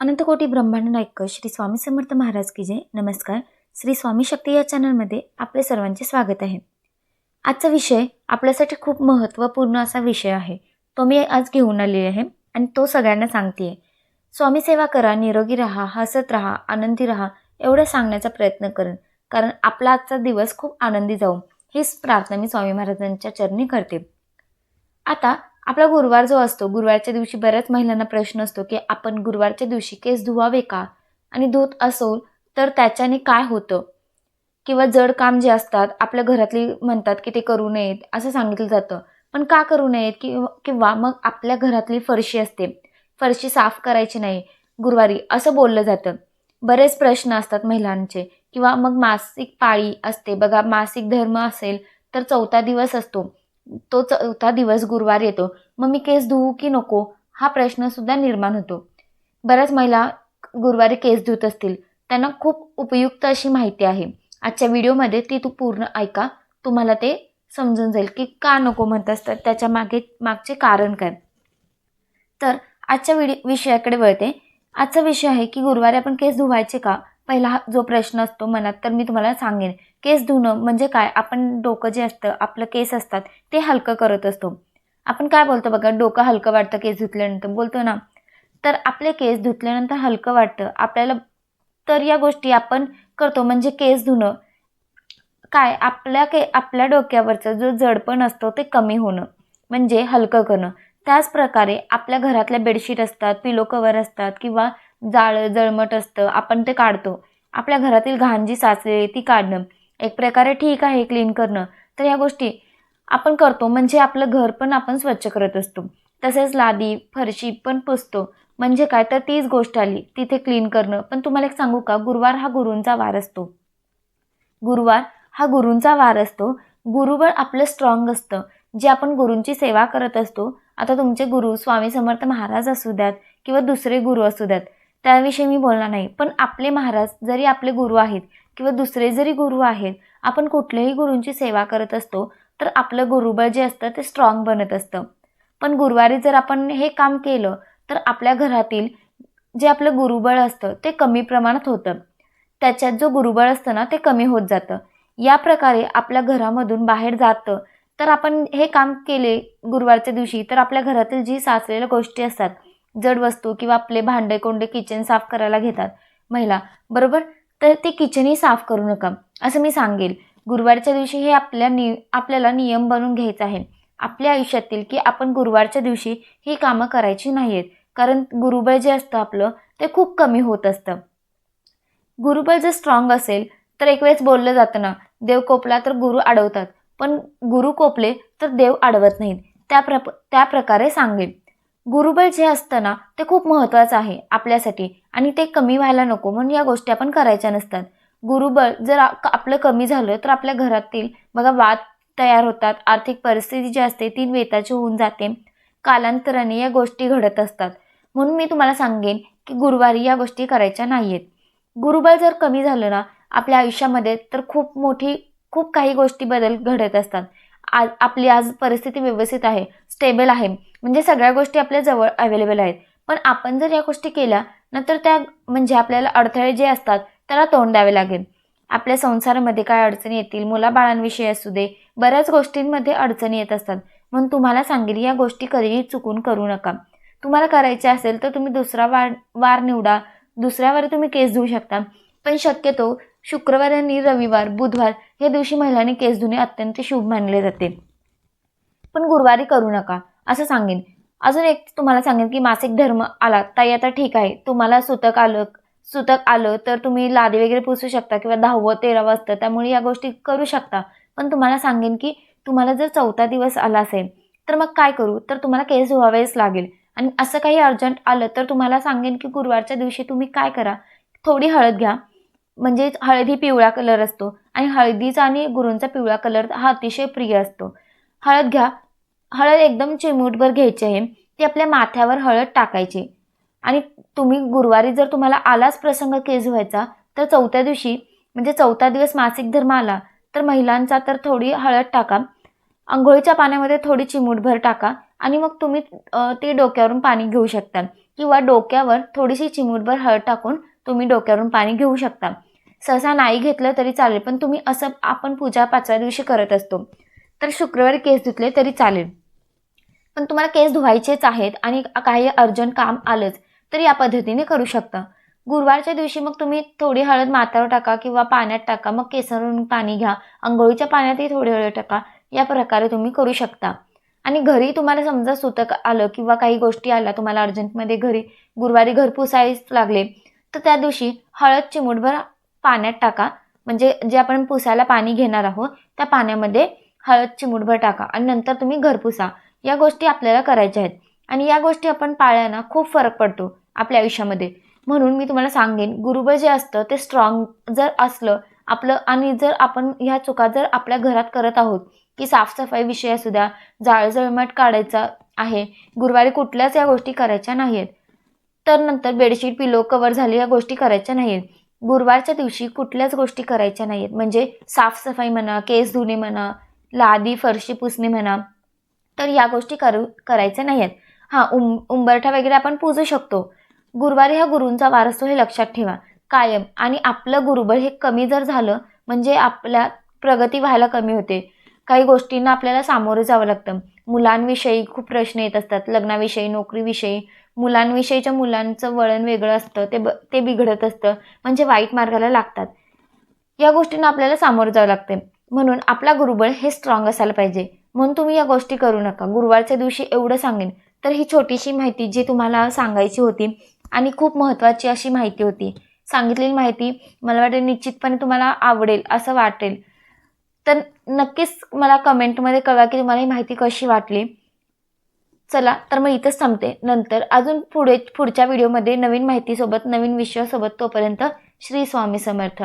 अनंतकोटी ब्रह्मांड नायक श्री स्वामी समर्थ महाराज की जय. नमस्कार. श्री स्वामी शक्ती या चॅनलमध्ये आपले सर्वांचे स्वागत आहे. आजचा विषय आपल्यासाठी खूप महत्त्वपूर्ण असा विषय आहे. तो मी आज घेऊन आलेली आहे आणि तो सगळ्यांना सांगते आहे स्वामी सेवा करा निरोगी राहा हसत राहा आनंदी राहा एवढं सांगण्याचा प्रयत्न करेन कारण आपला आजचा दिवस खूप आनंदी जाऊ हीच प्रार्थना मी स्वामी महाराजांच्या चरणी करते. आता आपला गुरुवार जो असतो गुरुवारच्या दिवशी बऱ्याच महिलांना प्रश्न असतो की आपण गुरुवारच्या दिवशी केस धुवावे का? आणि धुत असो तर त्याच्याने काय होतं? किंवा जड काम जे असतात आपल्या घरातली म्हणतात की ते करू नयेत असं सांगितलं जातं. पण का करू नयेत? किंवा किंवा मग आपल्या घरातली फरशी असते. फरशी साफ करायची नाही गुरुवारी असं बोललं जातं. बरेच प्रश्न असतात महिलांचे. किंवा मग मासिक पाळी असते. बघा मासिक धर्म असेल तर चौथा दिवस असतो. तो चौथा दिवस गुरुवार येतो. मग मी केस धुवू की नको? हा प्रश्नसुद्धा निर्माण होतो. बऱ्याच महिला गुरुवारी केस धुत असतील. त्यांना खूप उपयुक्त अशी माहिती आहे. आजच्या व्हिडिओमध्ये ती तू पूर्ण ऐका. तुम्हाला ते समजून जाईल की का नको म्हणत असतात. त्याच्यामागे मागचे कारण काय? तर आजच्या विडि विषयाकडे वळते. आजचा विषय आहे की गुरुवारी आपण केस धुवायचे का? पहिला हा जो प्रश्न असतो मनात तर मी तुम्हाला सांगेन. केस धुणं म्हणजे काय? आपण डोकं जे असतं आपलं केस असतात ते हलकं करत असतो. आपण काय बोलतो बघा? डोकं हलकं वाटतं केस धुतल्यानंतर बोलतो ना. तर आपले केस धुतल्यानंतर हलकं वाटतं. आपल्याला तर या गोष्टी आपण करतो म्हणजे केस धुणं. काय? आपल्या के आपल्या डोक्यावरचं जो जडपण असतो ते कमी होणं. म्हणजे हलकं करणं. त्याच प्रकारे आपल्या घरातल्या बेडशीट असतात पिलो कवर असतात किंवा जाळ जळमट असतं आपण ते काढतो. आपल्या घरातील घाण जी साचलेली ती काढणं एक प्रकारे ठीक आहे क्लीन करणं. तर ह्या गोष्टी आपण करतो. म्हणजे आपलं घर पण आपण स्वच्छ करत असतो. तसेच लादी फरशी पण पुसतो. म्हणजे काय? तर तीच गोष्ट आली. तिथे क्लीन करणं. पण तुम्हाला एक सांगू का? गुरुवार हा गुरूंचा वार असतो. गुरुवार हा गुरूंचा वार असतो. गुरुबळ आपलं स्ट्रॉंग असतं. जे आपण गुरूंची सेवा करत असतो. आता तुमचे गुरु स्वामी समर्थ महाराज असू द्यात किंवा दुसरे गुरु असू द्यात. त्याविषयी मी बोलणार नाही. पण आपले महाराज जरी आपले गुरु आहेत किंवा दुसरे जरी गुरु आहेत आपण कुठल्याही गुरूंची सेवा करत असतो तर आपलं गुरुबळ जे असतं ते स्ट्रॉंग बनत असतं. पण गुरुवारी जर आपण हे काम केलं तर आपल्या घरातील जे आपलं गुरुबळ असतं ते कमी प्रमाणात होतं. त्याच्यात जो गुरुबळ असतं ना ते कमी होत जातं. या प्रकारे आपल्या घरामधून बाहेर जातं. तर आपण हे काम केले गुरुवारच्या दिवशी तर आपल्या घरातील जी साचलेल्या गोष्टी असतात जड वस्तू किंवा आपले भांडे कोंडे किचन साफ करायला घेतात महिला. बरोबर? तर ते किचनही साफ करू नका. असं मी सांगेल. गुरुवारच्या दिवशी हे आपल्या नि आपल्याला नियम बनवून घ्यायचा आहे आपल्या आयुष्यातील की आपण गुरुवारच्या दिवशी ही कामं करायची नाही आहेत कारण गुरुबळ जे असतं आपलं ते खूप कमी होत असतं. गुरुबळ जर स्ट्रॉंग असेल तर एक वेळेस बोललं जातं ना देव कोपला तर गुरु अडवतात पण गुरु कोपले तर देव अडवत नाहीत. त्या प्र त्या प्रकारे सांगेल. गुरुबळ जे असतं ना ते खूप महत्त्वाचं आहे आपल्यासाठी. आणि ते कमी व्हायला नको म्हणून या गोष्टी आपण करायच्या नसतात. गुरुबळ जर आपलं कमी झालं तर आपल्या घरातील बघा वाद तयार होतात आर्थिक परिस्थिती जी असते ती वेताची होऊन जाते. कालांतराने या गोष्टी घडत असतात. म्हणून मी तुम्हाला सांगेन की गुरुवारी या गोष्टी करायच्या नाही आहेत गुरुबळ जर कमी झालं ना आपल्या आयुष्यामध्ये तर खूप मोठी खूप काही गोष्टी बदल घडत असतात. आज आपली आज परिस्थिती व्यवस्थित आहे स्टेबल आहे. म्हणजे सगळ्या गोष्टी आपल्या जवळ अवेलेबल आहेत. पण आपण जर या गोष्टी केल्या नंतर त्या म्हणजे आपल्याला अडथळे जे असतात त्याला तोंड द्यावे लागेल. आपल्या संसारामध्ये काय अडचणी येतील मुलाबाळांविषयी असू दे बऱ्याच गोष्टींमध्ये अडचणी येत असतात. म्हणून तुम्हाला सांगेल या गोष्टी कधीही चुकून करू नका. तुम्हाला करायचे असेल तर तुम्ही दुसरा वार वार निवडा. दुसऱ्यावर तुम्ही केस धुवू शकता. पण शक्यतो शुक्रवार आणि रविवार बुधवार या दिवशी महिलांनी केस धुणे अत्यंत शुभ मानले जाते. पण गुरुवारी करू नका. असं सांगेन. अजून एक तुम्हाला सांगेन की मासिक धर्म आला ताई आता ठीक आहे. तुम्हाला सुतक आलं सुतक आलं तर तुम्ही लादी वगैरे पुसू शकता किंवा दहावं तेरावं असतं. त्यामुळे या गोष्टी करू शकता. पण तुम्हाला सांगेन की तुम्हाला जर चौथा दिवस आला असेल तर मग काय करू? तर तुम्हाला केस धुवावेच लागेल. आणि असं काही अर्जंट आलं तर तुम्हाला सांगेन की गुरुवारच्या दिवशी तुम्ही काय करा? थोडी हळद घ्या. म्हणजे हळदी पिवळा कलर असतो. आणि हळदीचा आणि गुरूंचा पिवळा कलर हा अतिशय प्रिय असतो. हळद घ्या. हळद एकदम चिमूटभर घ्यायची आहे. ती आपल्या माथ्यावर हळद टाकायची. आणि तुम्ही गुरुवारी जर तुम्हाला आलाच प्रसंग केस व्हायचा तर चौथ्या दिवशी म्हणजे चौथा दिवस मासिक धर्म आला तर महिलांचा तर थोडी हळद टाका. आंघोळीच्या पाण्यामध्ये थोडी चिमूटभर टाका आणि मग तुम्ही ते डोक्यावरून पाणी घेऊ शकता. किंवा डोक्यावर थोडीशी चिमूटभर हळद टाकून तुम्ही डोक्यावरून पाणी घेऊ शकता. सहसा नाही घेतलं तरी चालेल पण तुम्ही असं आपण पूजा पाचव्या दिवशी करत असतो. तर शुक्रवारी केस धुतले तरी चालेल. पण तुम्हाला केस धुवायचेच आहेत आणि काही अर्जंट काम आलंच तर या पद्धतीने करू शकता. गुरुवारच्या दिवशी मग तुम्ही थोडी हळद माथ्यावर टाका किंवा पाण्यात टाका. मग केसावरून पाणी घ्या. आंघोळीच्या पाण्यातही थोडी हळद टाका. या प्रकारे तुम्ही करू शकता. आणि घरी तुम्हाला समजा सुतक आलं किंवा काही गोष्टी आल्या तुम्हाला अर्जंटमध्ये घरी गुरुवारी घर पुसायच लागले तर त्या दिवशी हळद चिमूटभर पाण्यात टाका. म्हणजे जे आपण पुसायला पाणी घेणार आहोत त्या पाण्यामध्ये हळद चिमूटभर टाका आणि नंतर तुम्ही घर पुसा. या गोष्टी आपल्याला करायच्या आहेत. आणि या गोष्टी आपण पाळल्यानं खूप फरक पडतो आपल्या आयुष्यामध्ये. म्हणून मी तुम्हाला सांगेन गुरुबळ जे असतं ते स्ट्रॉंग जर असलं आपलं आणि जर आपण ह्या चुका जर आपल्या घरात करत आहोत की साफसफाई विषय असू द्या जाळजळमट काढायचा आहे गुरुवारी कुठल्याच या गोष्टी करायच्या नाही आहेत तर नंतर बेडशीट पिलो कवर झाले या गोष्टी करायच्या नाही आहेत गुरुवारच्या दिवशी कुठल्याच गोष्टी करायच्या नाही आहेत म्हणजे साफसफाई म्हणा केस धुणे म्हणा लादी फरशी पुसणे म्हणा तर या गोष्टी करू करायच्या नाही आहेत हां उं उंबरठा वगैरे आपण पूजू शकतो. गुरुवारी हा गुरूंचा वार असतो हे लक्षात ठेवा. कायम. आणि आपलं गुरुबळ हे कमी जर झालं म्हणजे आपल्या प्रगती व्हायला कमी होते. काही गोष्टींना आपल्याला सामोरं जावं लागतं. मुलांविषयी खूप प्रश्न येत असतात. लग्नाविषयी नोकरीविषयी. मुलांविषयीच्या मुलांचं वळण वेगळं असतं. ते ब ते बिघडत असतं. म्हणजे वाईट मार्गाला लागतात. या गोष्टींना आपल्याला सामोरं जावं लागते. म्हणून आपला गुरुबळ हे स्ट्रॉंग असायला पाहिजे. म्हणून तुम्ही या गोष्टी करू नका. गुरुवारच्या दिवशी एवढं सांगेन. तर ही छोटीशी माहिती जी तुम्हाला सांगायची होती आणि खूप महत्त्वाची अशी माहिती होती. सांगितलेली माहिती मला वाटेल निश्चितपणे तुम्हाला आवडेल असं वाटेल. तर नक्कीच मला कमेंटमध्ये कळवा की तुम्हाला ही माहिती कशी वाटली. चला तर मग इथंच थांबते. नंतर अजून पुढे पुढच्या व्हिडिओमध्ये नवीन माहितीसोबत नवीन विषयासोबत तोपर्यंत श्री स्वामी समर्थ.